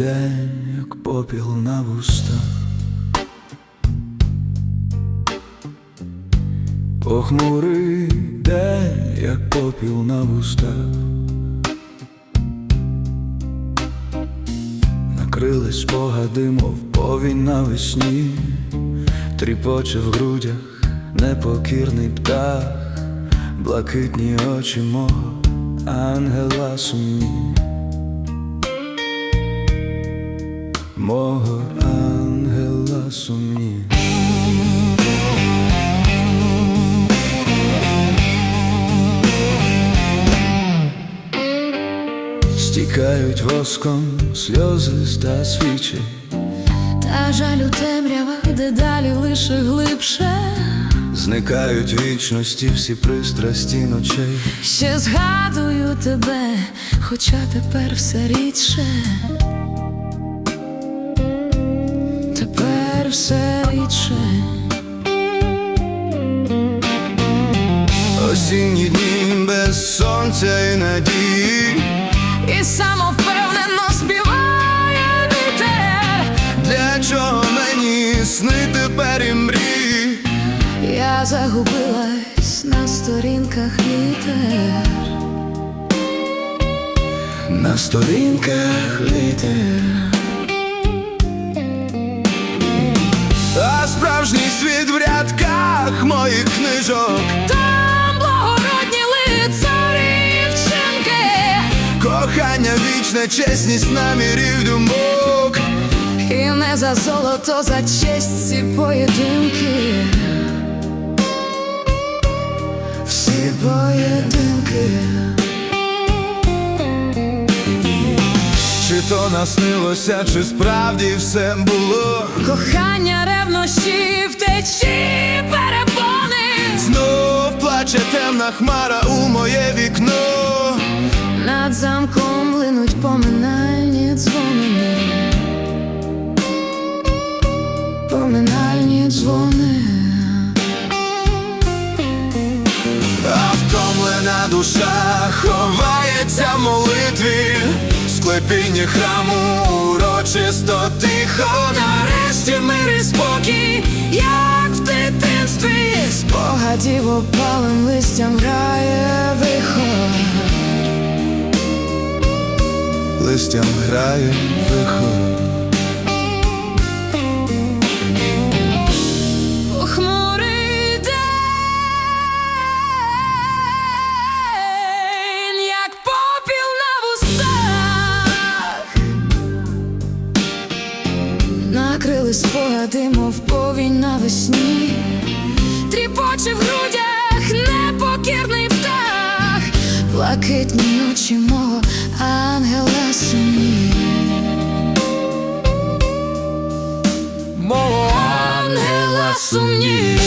день, як попіл на вустах. Похмурий день, як попіл на вустах. Накрились спогади, мов повінь навесні, тріпоче в грудях непокірний птах, блакитні очі мого ангела сумні, мого ангела сумні. Стікають воском сльози ста свічі, Та жалю темрява дедалі лише глибше. зникають вічності всі пристрасті ночей. Ще згадую тебе, хоча тепер все рідше. Все рідше. Осінні дні без сонця і надії. І самовпевнено співає вітер. Для чого мені сни тепер і мрії? Я загубилась на сторінках літер. На сторінках літер. Справжній світ в рядках моїх книжок. Там благородні лицарі вчинки. Кохання вічне, чесність намірів думок. І не за золото, за честь ці поєдинки. Всі поєдинки. То наснилося, чи справді все було? Кохання ревнощі, втечі, перепони. Знов плаче темна хмара у моє вікно. Над замком линуть поминальні дзвони. Поминальні дзвони. А втомлена душа ховається в молитві, склепінні храму урочисто тихо. Нарешті мир і спокій, як в дитинстві. Спогадів опалим листям грає вихор. Листям грає накрили спогади, мов повінь навесні, тріпоче в грудях непокірний птах, блакитні очі мого ангела сумні. Мого Ангела сумні